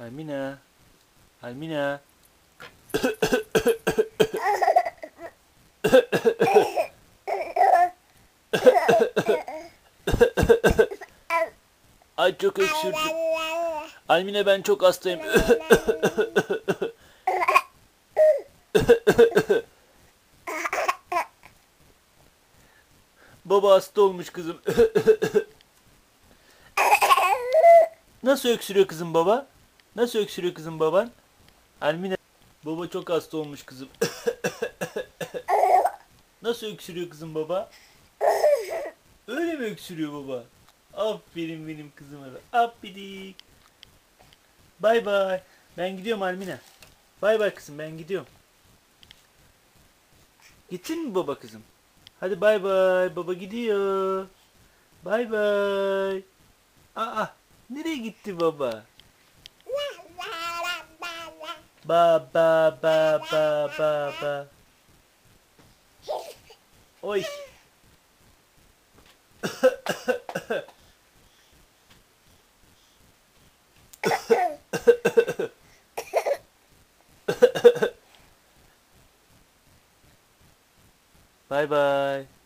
Almina. Almina. Ay çok öksürdüm. Almina ben çok hastayım. Baba hasta olmuş kızım. Nasıl öksürüyor kızım baba? Nasıl öksürüyor kızım baban? Almina. Baba çok hasta olmuş kızım. Nasıl öksürüyor kızım baba? Öyle mi öksürüyor baba? Aferin benim kızıma da. Aferin. Bay bay. Ben gidiyorum Almina. Bay bay kızım ben gidiyorum. Gittin mi baba kızım? Hadi bay bay. Baba gidiyor. Bay bay. Aa, nereye gitti baba? Ba ba ba ba ba ba. Oy. Bay bay.